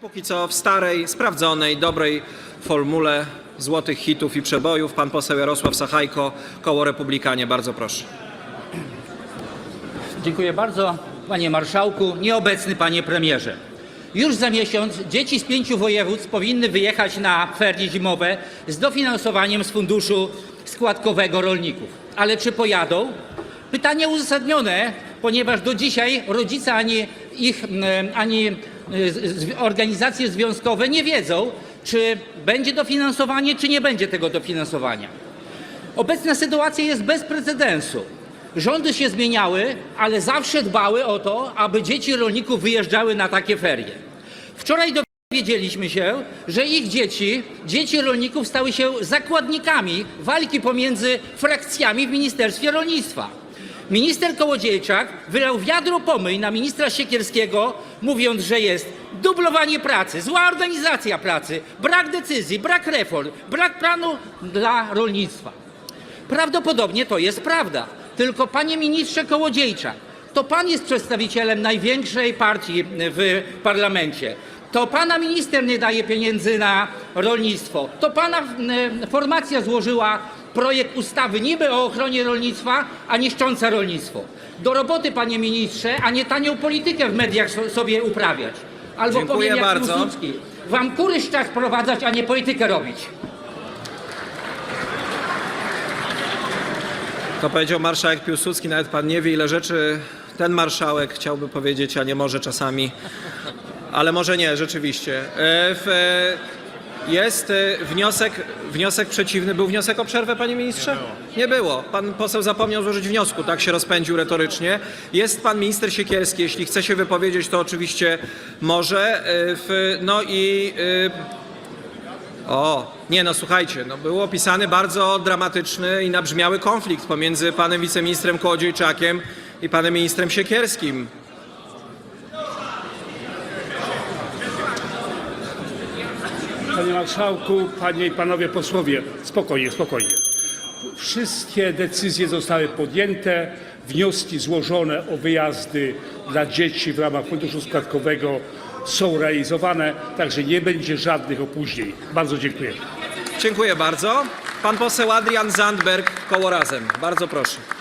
Póki co w starej, sprawdzonej, dobrej formule złotych hitów i przebojów pan poseł Jarosław Sachajko, koło Republikanie. Bardzo proszę. Dziękuję bardzo, panie marszałku, nieobecny panie premierze. Już za miesiąc dzieci z pięciu województw powinny wyjechać na ferie zimowe z dofinansowaniem z funduszu składkowego rolników. Ale czy pojadą? Pytanie uzasadnione, ponieważ do dzisiaj rodzice ani ich mm, ani e, z- organizacje związkowe nie wiedzą, czy będzie dofinansowanie, czy nie będzie tego dofinansowania. Obecna sytuacja jest bez precedensu. Rządy się zmieniały, ale zawsze dbały o to, aby dzieci rolników wyjeżdżały na takie ferie. Wczoraj dowiedzieliśmy się, że ich dzieci, dzieci rolników stały się zakładnikami walki pomiędzy frakcjami w Ministerstwie Rolnictwa. Minister Kołodziejczak wylał wiadro pomyj na ministra Siekierskiego, mówiąc, że jest dublowanie pracy, zła organizacja pracy, brak decyzji, brak reform, brak planu dla rolnictwa. Prawdopodobnie to jest prawda. Tylko panie ministrze Kołodziejczak, to pan jest przedstawicielem największej partii w parlamencie. To pana minister nie daje pieniędzy na rolnictwo. To pana e, formacja złożyła projekt ustawy niby o ochronie rolnictwa, a niszcząca rolnictwo. Do roboty, panie ministrze, a nie tanią politykę w mediach so- sobie uprawiać. Albo Dziękuję powiem jak bardzo. Piłsudski, wam kury czas prowadzać, a nie politykę robić. To powiedział marszałek Piłsudski, nawet pan nie wie ile rzeczy ten marszałek chciałby powiedzieć, a nie może czasami. Ale może nie, rzeczywiście. E, w, e, jest e, wniosek, wniosek przeciwny. Był wniosek o przerwę, panie ministrze? Nie było. Pan poseł zapomniał złożyć wniosku, tak się rozpędził retorycznie. Jest pan minister Siekierski, jeśli chce się wypowiedzieć, to oczywiście może. W, no i e, o, nie no słuchajcie, no był opisany bardzo dramatyczny i nabrzmiały konflikt pomiędzy panem wiceministrem Kołodziejczakiem i panem ministrem Siekierskim. Panie Marszałku, Panie i Panowie Posłowie, spokojnie, spokojnie. Wszystkie decyzje zostały podjęte, wnioski złożone o wyjazdy dla dzieci w ramach funduszu składkowego są realizowane, także nie będzie żadnych opóźnień. Bardzo dziękuję. Dziękuję bardzo. Pan poseł Adrian Zandberg, koło Razem. Bardzo proszę.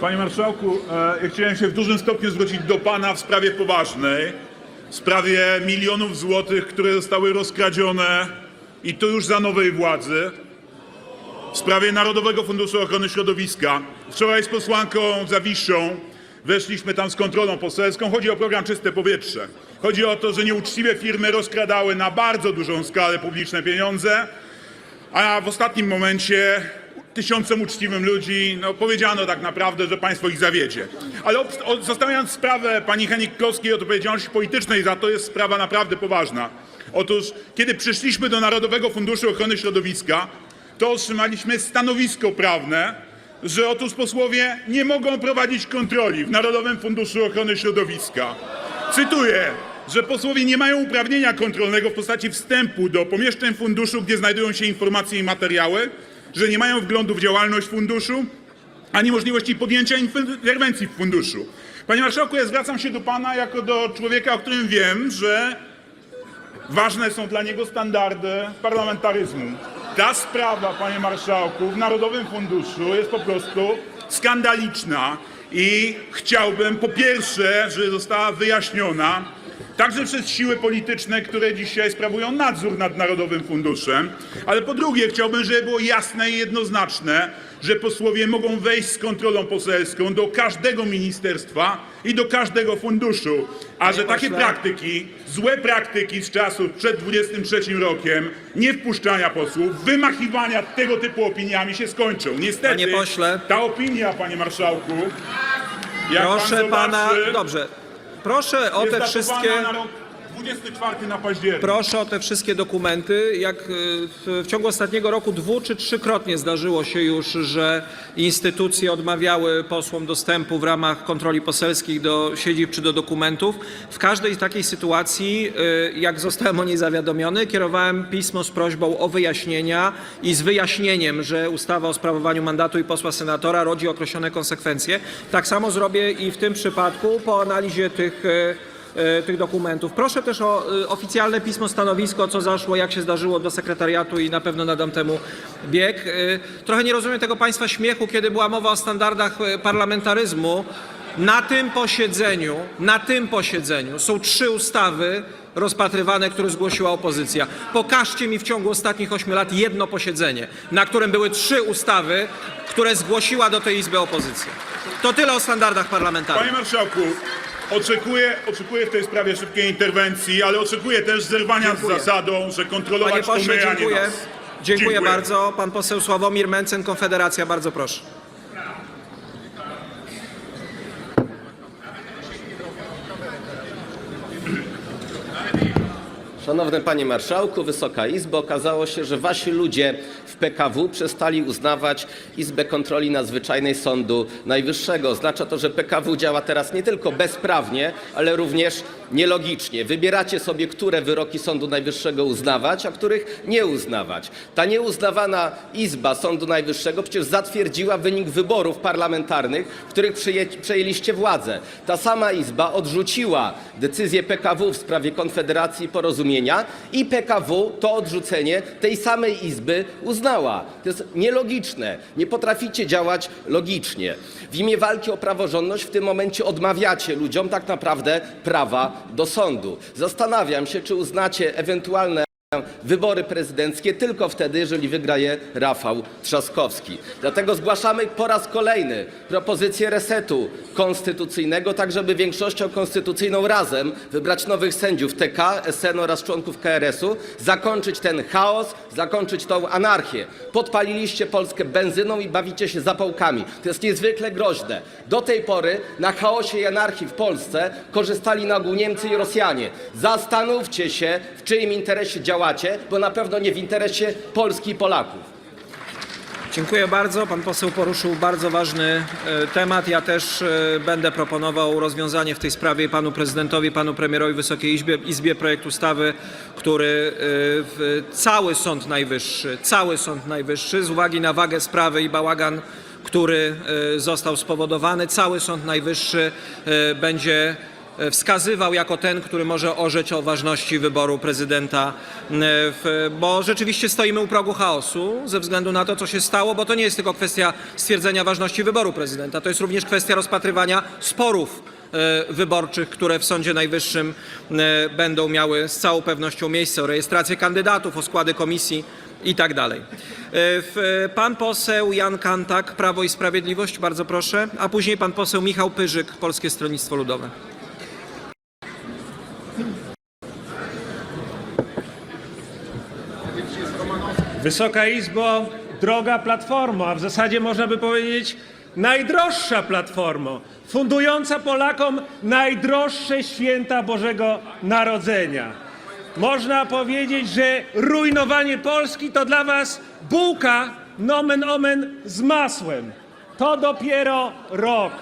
Panie Marszałku, e, ja chciałem się w dużym stopniu zwrócić do Pana w sprawie poważnej, w sprawie milionów złotych, które zostały rozkradzione i to już za nowej władzy, w sprawie Narodowego Funduszu Ochrony Środowiska. Wczoraj z posłanką Zawiszą weszliśmy tam z kontrolą poselską. Chodzi o program Czyste Powietrze. Chodzi o to, że nieuczciwe firmy rozkradały na bardzo dużą skalę publiczne pieniądze, a w ostatnim momencie tysiącom uczciwym ludzi no, powiedziano tak naprawdę, że państwo ich zawiedzie. Ale zostawiając sprawę pani Henik Kloskiej od odpowiedzialności politycznej, za to jest sprawa naprawdę poważna. Otóż, kiedy przyszliśmy do Narodowego Funduszu Ochrony Środowiska, to otrzymaliśmy stanowisko prawne, że otóż posłowie nie mogą prowadzić kontroli w Narodowym Funduszu Ochrony Środowiska. Cytuję, że posłowie nie mają uprawnienia kontrolnego w postaci wstępu do pomieszczeń funduszu, gdzie znajdują się informacje i materiały, że nie mają wglądu w działalność funduszu, ani możliwości podjęcia interwencji w funduszu. Panie Marszałku, ja zwracam się do Pana jako do człowieka, o którym wiem, że ważne są dla niego standardy parlamentaryzmu. Ta sprawa, Panie Marszałku, w Narodowym Funduszu jest po prostu skandaliczna i chciałbym po pierwsze, żeby została wyjaśniona także przez siły polityczne, które dzisiaj sprawują nadzór nad Narodowym Funduszem, ale po drugie chciałbym, żeby było jasne i jednoznaczne, że posłowie mogą wejść z kontrolą poselską do każdego ministerstwa i do każdego funduszu, a że takie praktyki, złe praktyki z czasów przed 23 rokiem, nie wpuszczania posłów, wymachiwania tego typu opiniami się skończą. Niestety ta opinia, panie marszałku, jak Proszę pan pana. zobaczy, Dobrze. Proszę o te wszystkie. Na rok 24 na październik. Proszę o te wszystkie dokumenty. Jak y, w, w ciągu ostatniego roku dwu czy trzykrotnie zdarzyło się już, że instytucje odmawiały posłom dostępu w ramach kontroli poselskich do siedzib czy do dokumentów. W każdej takiej sytuacji, y, jak zostałem o niej zawiadomiony, kierowałem pismo z prośbą o wyjaśnienia i z wyjaśnieniem, że ustawa o sprawowaniu mandatu i posła senatora rodzi określone konsekwencje. Tak samo zrobię i w tym przypadku po analizie tych e, tych dokumentów. Proszę też o e, oficjalne pismo stanowisko, co zaszło, jak się zdarzyło do sekretariatu i na pewno nadam temu bieg. E, Trochę nie rozumiem tego Państwa śmiechu, kiedy była mowa o standardach e, parlamentaryzmu. Na tym posiedzeniu, na tym posiedzeniu są trzy ustawy rozpatrywane, które zgłosiła opozycja. Pokażcie mi w ciągu ostatnich ośmiu lat jedno posiedzenie, na którym były trzy ustawy, które zgłosiła do tej Izby opozycja. To tyle o standardach parlamentarnych. Panie marszałku, oczekuję, oczekuję w tej sprawie szybkiej interwencji, ale oczekuję też zerwania Dziękuję. z zasadą, że kontrolować Panie to pośle, my, a nie dziękuję. nas. Dziękuję bardzo. Pan poseł Sławomir Mencen, Konfederacja, bardzo proszę. Szanowny Panie Marszałku, Wysoka Izbo, okazało się, że wasi ludzie w PKW przestali uznawać Izbę Kontroli Nadzwyczajnej Sądu Najwyższego. Oznacza to, że PKW działa teraz nie tylko bezprawnie, ale również nielogicznie. Wybieracie sobie, które wyroki Sądu Najwyższego uznawać, a których nie uznawać. Ta nieuznawana Izba Sądu Najwyższego przecież zatwierdziła wynik wyborów parlamentarnych, w których przejęliście władzę. Ta sama Izba odrzuciła decyzję PKW w sprawie Konfederacji i Porozumienia i PKW to odrzucenie tej samej Izby uznała. To jest nielogiczne. Nie potraficie działać logicznie. W imię walki o praworządność w tym momencie odmawiacie ludziom tak naprawdę prawa do sądu. Zastanawiam się, czy uznacie ewentualne wybory prezydenckie tylko wtedy, jeżeli wygra je Rafał Trzaskowski. Dlatego zgłaszamy po raz kolejny propozycję resetu konstytucyjnego, tak żeby większością konstytucyjną razem wybrać nowych sędziów TK, SN oraz członków KRS-u, zakończyć ten chaos, zakończyć tą anarchię. Podpaliliście Polskę benzyną i bawicie się zapałkami. To jest niezwykle groźne. Do tej pory na chaosie i anarchii w Polsce korzystali na ogół Niemcy i Rosjanie. Zastanówcie się, w czyim interesie działacie, bo na pewno nie w interesie Polski i Polaków. Dziękuję bardzo. Pan poseł poruszył bardzo ważny e, temat. Ja też e, będę proponował rozwiązanie w tej sprawie panu prezydentowi, panu premierowi, Wysokiej Izbie, Izbie projekt ustawy, który e, cały Sąd Najwyższy, cały Sąd Najwyższy z uwagi na wagę sprawy i bałagan, który został spowodowany, cały Sąd Najwyższy będzie wskazywał jako ten, który może orzec o ważności wyboru prezydenta, e, bo rzeczywiście stoimy u progu chaosu ze względu na to, co się stało, bo to nie jest tylko kwestia stwierdzenia ważności wyboru prezydenta, to jest również kwestia rozpatrywania sporów e, wyborczych, które w Sądzie Najwyższym e, będą miały z całą pewnością miejsce, o rejestrację kandydatów, o składy komisji i tak. E, Pan poseł Jan Kantak, Prawo i Sprawiedliwość, bardzo proszę, a później pan poseł Michał Pyrzyk, Polskie Stronnictwo Ludowe. Wysoka Izbo, droga Platformo, a w zasadzie można by powiedzieć najdroższa Platformo, fundująca Polakom najdroższe święta Bożego Narodzenia. Można powiedzieć, że rujnowanie Polski to dla Was bułka nomen omen z masłem. To dopiero rok.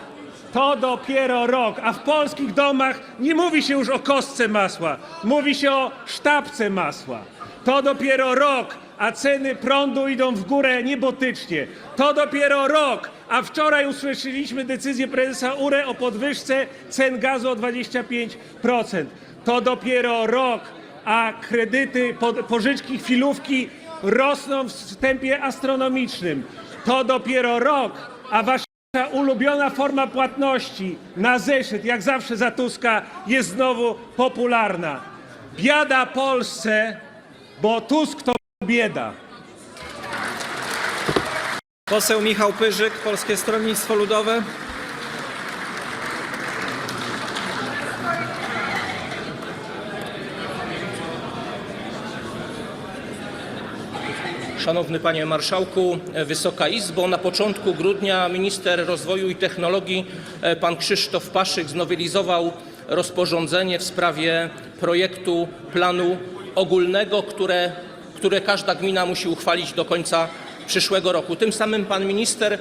To dopiero rok, a w polskich domach nie mówi się już o kostce masła, mówi się o sztabce masła. To dopiero rok, a ceny prądu idą w górę niebotycznie. To dopiero rok, a wczoraj usłyszeliśmy decyzję prezesa URE o podwyżce cen gazu o 25%. To dopiero rok, a kredyty, po- pożyczki, chwilówki rosną w tempie astronomicznym. To dopiero rok, a wasza ulubiona forma płatności na zeszyt, jak zawsze za Tuska, jest znowu popularna. Biada Polsce, bo Tusk to bieda. Poseł Michał Pyrzyk, Polskie Stronnictwo Ludowe. Szanowny Panie Marszałku, Wysoka Izbo, na początku grudnia minister rozwoju i technologii e, pan Krzysztof Paszyk znowelizował rozporządzenie w sprawie projektu planu ogólnego, które, które każda gmina musi uchwalić do końca przyszłego roku. Tym samym pan minister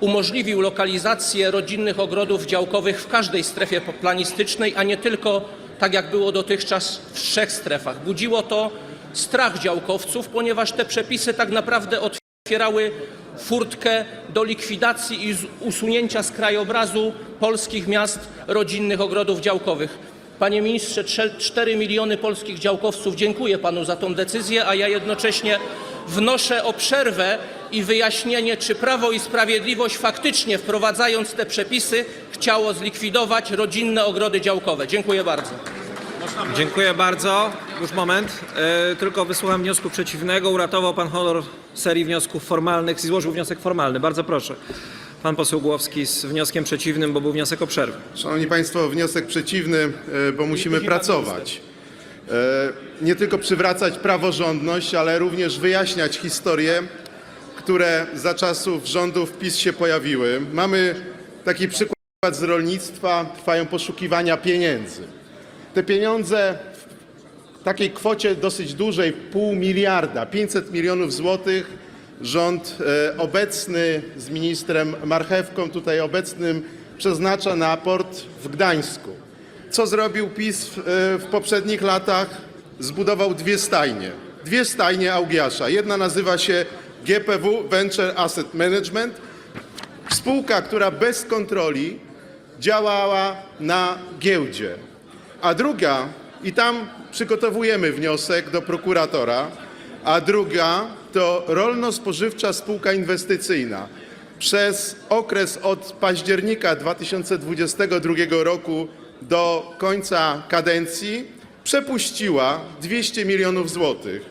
umożliwił lokalizację rodzinnych ogrodów działkowych w każdej strefie planistycznej, a nie tylko tak jak było dotychczas w trzech strefach. Budziło to strach działkowców, ponieważ te przepisy tak naprawdę otwierały furtkę do likwidacji i usunięcia z krajobrazu polskich miast rodzinnych ogrodów działkowych. Panie ministrze, trze- 4 miliony polskich działkowców dziękuję panu za tą decyzję, a ja jednocześnie wnoszę o przerwę i wyjaśnienie, czy Prawo i Sprawiedliwość faktycznie wprowadzając te przepisy chciało zlikwidować rodzinne ogrody działkowe. Dziękuję bardzo. Dziękuję bardzo. Już moment. E, tylko wysłucham wniosku przeciwnego. Uratował pan honor serii wniosków formalnych i złożył wniosek formalny. Bardzo proszę. Pan poseł Głowski z wnioskiem przeciwnym, bo był wniosek o przerwę. Szanowni Państwo, wniosek przeciwny, e, bo musimy pracować. E, Nie tylko przywracać praworządność, ale również wyjaśniać historie, które za czasów rządów PiS się pojawiły. Mamy taki przykład z rolnictwa, trwają poszukiwania pieniędzy. Te pieniądze w takiej kwocie dosyć dużej, pół miliarda, 500 milionów złotych, rząd e, obecny z ministrem Marchewką, tutaj obecnym, przeznacza na port w Gdańsku. Co zrobił PiS w, e, poprzednich latach? Zbudował dwie stajnie. Dwie stajnie Augiasza. Jedna nazywa się GPW Venture Asset Management. Spółka, która bez kontroli działała na giełdzie. A druga, i tam przygotowujemy wniosek do prokuratora, a druga to rolno-spożywcza spółka inwestycyjna. Przez okres od października 2022 roku do końca kadencji przepuściła 200 milionów złotych.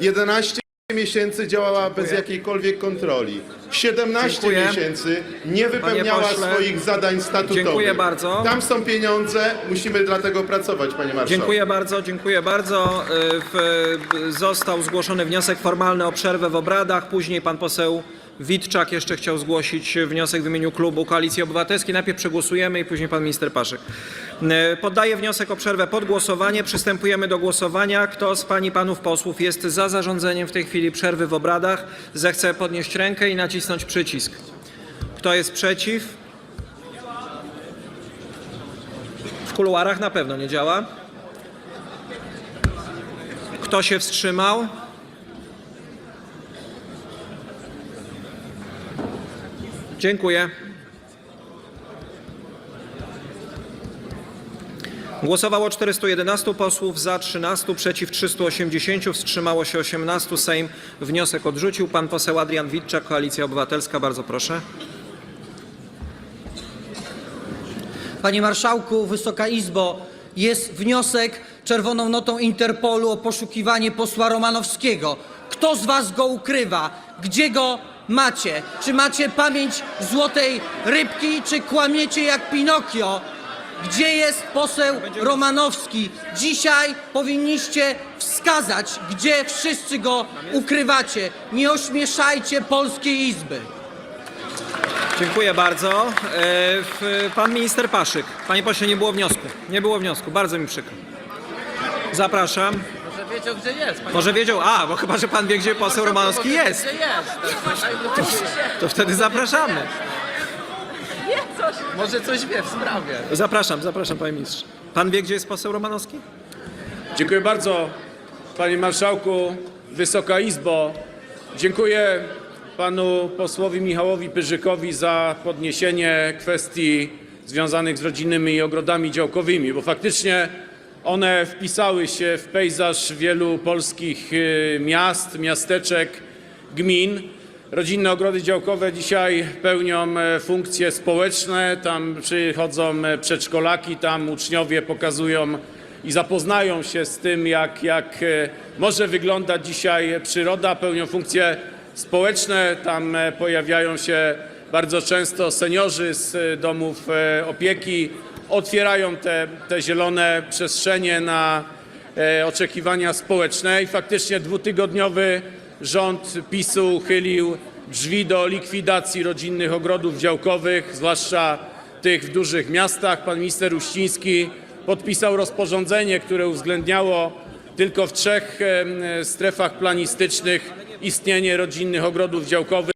11 miesięcy działała bez jakiejkolwiek kontroli. 17 Dziękuję. miesięcy nie wypełniała pośle, swoich zadań statutowych. dziękuję bardzo. Tam są pieniądze, musimy dlatego pracować, panie marszałku. Dziękuję bardzo, dziękuję bardzo. E, W, został zgłoszony wniosek formalny o przerwę w obradach. Później pan poseł Witczak jeszcze chciał zgłosić wniosek w imieniu klubu Koalicji Obywatelskiej. Najpierw przegłosujemy i później pan minister Paszyk. E, Poddaję wniosek o przerwę pod głosowanie. Przystępujemy do głosowania. Kto z pań i panów posłów jest za zarządzeniem w tej chwili przerwy w obradach, zechce podnieść rękę i nacisnąć przycisk. Kto jest przeciw? W kuluarach na pewno nie działa. Kto się wstrzymał? Dziękuję. Głosowało 411 posłów, za 13, przeciw 380, wstrzymało się 18. Sejm wniosek odrzucił. Pan poseł Adrian Witczak, Koalicja Obywatelska, bardzo proszę. Panie Marszałku, Wysoka Izbo, jest wniosek czerwoną notą Interpolu o poszukiwanie posła Romanowskiego. Kto z Was go ukrywa? Gdzie go macie? Czy macie pamięć złotej rybki, czy kłamiecie jak Pinokio? Gdzie jest poseł Romanowski? Dzisiaj powinniście wskazać, gdzie wszyscy go ukrywacie. Nie ośmieszajcie Polskiej Izby. Dziękuję bardzo. E, w- Pan minister Paszyk. Panie pośle, nie było wniosku. Nie było wniosku. Bardzo mi przykro. Zapraszam. Może wiedział, gdzie jest. Panie Może wiedział, a, bo chyba, że pan wie, gdzie poseł Romanowski jest. Gdzie jest? To wtedy zapraszamy. Może coś wie w sprawie. Zapraszam, zapraszam, panie ministrze. Pan wie, gdzie jest poseł Romanowski? Dziękuję bardzo, panie marszałku, Wysoka Izbo. Dziękuję panu posłowi Michałowi Pyrzykowi za podniesienie kwestii związanych z rodzinnymi ogrodami działkowymi, bo faktycznie one wpisały się w pejzaż wielu polskich y, miast, miasteczek, gmin. Rodzinne ogrody działkowe dzisiaj pełnią e, funkcje społeczne. Tam przychodzą e, przedszkolaki, tam uczniowie pokazują i zapoznają się z tym, jak, jak e, może wyglądać dzisiaj przyroda. Pełnią funkcje społeczne. Tam pojawiają się bardzo często seniorzy z domów opieki. Otwierają te, te zielone przestrzenie na oczekiwania społeczne i faktycznie dwutygodniowy rząd PiSu uchylił drzwi do likwidacji rodzinnych ogrodów działkowych, zwłaszcza tych w dużych miastach. Pan minister Uściński podpisał rozporządzenie, które uwzględniało tylko w trzech strefach planistycznych istnienie rodzinnych ogrodów działkowych.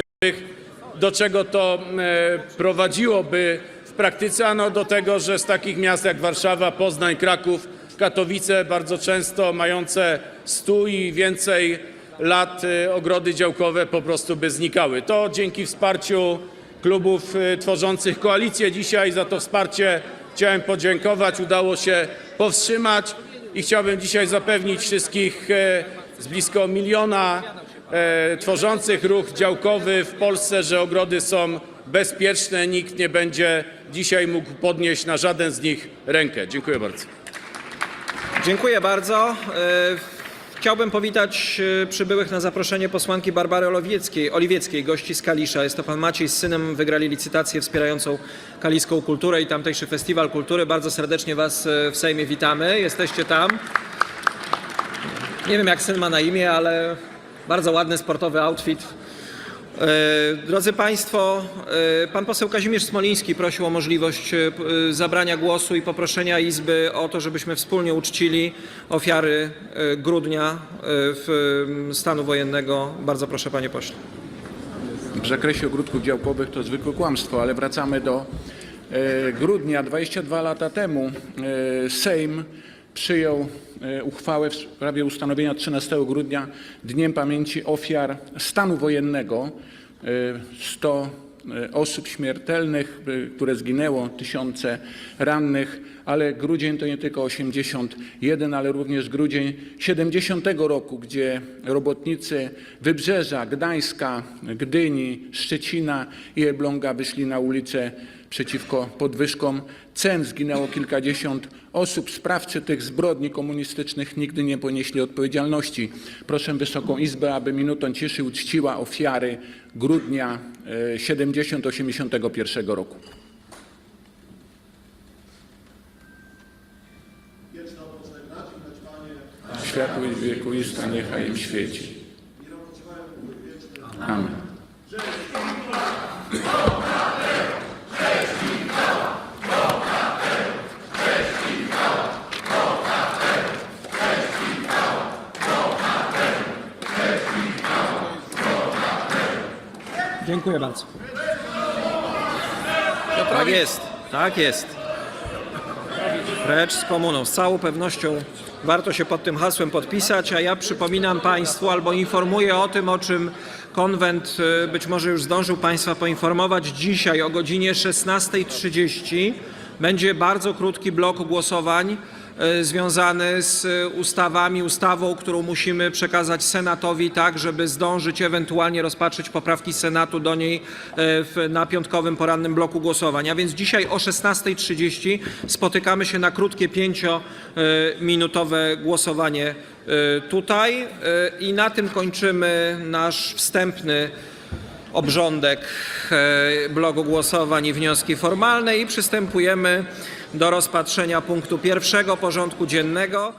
Do czego to prowadziłoby w praktyce? Ano do tego, że z takich miast jak Warszawa, Poznań, Kraków, Katowice, bardzo często mające 100 i więcej lat e, ogrody działkowe po prostu by znikały. To dzięki wsparciu klubów e, tworzących koalicję dzisiaj za to wsparcie chciałem podziękować. Udało się powstrzymać i chciałbym dzisiaj zapewnić wszystkich e, z blisko miliona tworzących ruch działkowy w Polsce, że ogrody są bezpieczne. Nikt nie będzie dzisiaj mógł podnieść na żaden z nich rękę. Dziękuję bardzo. Dziękuję bardzo. Chciałbym powitać e, przybyłych na zaproszenie posłanki Barbary Oliwieckiej, Oliwieckiej, gości z Kalisza. Jest to pan Maciej z synem, wygrali licytację wspierającą kaliską kulturę i tamtejszy festiwal kultury. Bardzo serdecznie was e, w Sejmie witamy. Jesteście tam. Nie wiem jak syn ma na imię, ale bardzo ładny sportowy outfit. E, Drodzy Państwo, e, pan poseł Kazimierz Smoliński prosił o możliwość e, zabrania głosu i poproszenia Izby o to, żebyśmy wspólnie uczcili ofiary grudnia w stanu wojennego. Bardzo proszę Panie Pośle. w zakresie ogródków działkowych to zwykłe kłamstwo, ale wracamy do grudnia. 22 lata temu Sejm przyjął e, uchwałę w sprawie ustanowienia 13 grudnia Dniem Pamięci Ofiar Stanu Wojennego. E, 100 e, osób śmiertelnych, e, które zginęło, tysiące rannych, ale grudzień to nie tylko 81, ale również grudzień 70 roku, gdzie robotnicy Wybrzeża, Gdańska, Gdyni, Szczecina i Elbląga wyszli na ulicę przeciwko podwyżkom cen. Zginęło kilkadziesiąt osób. Sprawcy tych zbrodni komunistycznych nigdy nie ponieśli odpowiedzialności. Proszę Wysoką Izbę, aby minutą ciszy uczciła ofiary grudnia e, 70-81 roku. Światło i wiekuista niechaj im świeci. Amen. Dziękuję bardzo. Tak jest, tak jest. Precz z komuną. Z całą pewnością warto się pod tym hasłem podpisać, a ja przypominam Państwu albo informuję o tym, o czym konwent y, być może już zdążył Państwa poinformować. Dzisiaj o godzinie 16.30 będzie bardzo krótki blok głosowań związany z ustawami, ustawą, którą musimy przekazać Senatowi, tak żeby zdążyć ewentualnie rozpatrzyć poprawki Senatu do niej y, w, na piątkowym porannym bloku głosowań. A więc dzisiaj o 16.30 spotykamy się na krótkie pięciominutowe głosowanie y, tutaj i na tym kończymy nasz wstępny obrządek e, bloku głosowań i wnioski formalne i przystępujemy do rozpatrzenia punktu pierwszego porządku dziennego.